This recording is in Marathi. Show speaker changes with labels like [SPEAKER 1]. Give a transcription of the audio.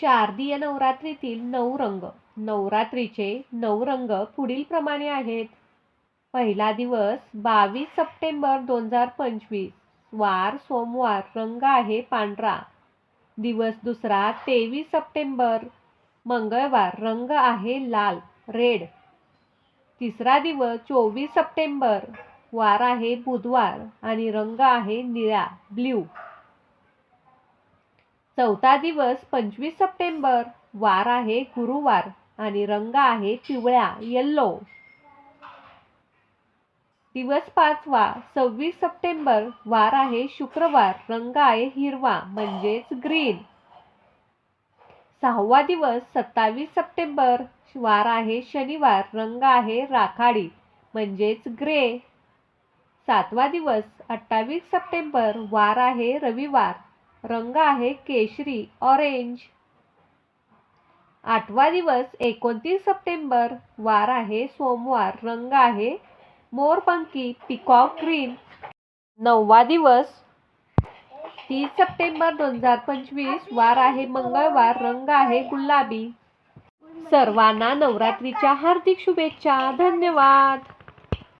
[SPEAKER 1] शारदीय नवरात्रीतील नऊ रंग. नवरात्रीचे नऊ रंग पुढीलप्रमाणे आहेत. पहिला दिवस बावीस सप्टेंबर दोन हजार पंचवीस. वार सोमवार रंग आहे पांढरा. दिवस दुसरा तेवीस सप्टेंबर. मंगळवार रंग आहे लाल रेड. तिसरा दिवस चोवीस सप्टेंबर. वार आहे बुधवार आणि रंग आहे निळा ब्ल्यू. चौथा दिवस पंचवीस सप्टेंबर. वार आहे गुरुवार आणि रंग आहे पिवळा येल्लो दिवस पाचवा सव्वीस सप्टेंबर. वार आहे शुक्रवार रंग आहे हिरवा म्हणजेच ग्रीन. सहावा दिवस सत्तावीस सप्टेंबर. वार आहे शनिवार रंग आहे राखाडी म्हणजेच ग्रे. सातवा दिवस अठ्ठावीस सप्टेंबर. वार आहे रविवार. रंग आहे केशरी ऑरेंज आठवा दिवस एकोणतीस सप्टेंबर वार आहे सोमवार रंग आहे मोरपंखी पिकॉक ग्रीन नववा दिवस तीस सप्टेंबर दोन हजार पंचवीस वार आहे मंगळवार रंग आहे गुलाबी. सर्वांना नवरात्रीच्या हार्दिक शुभेच्छा धन्यवाद.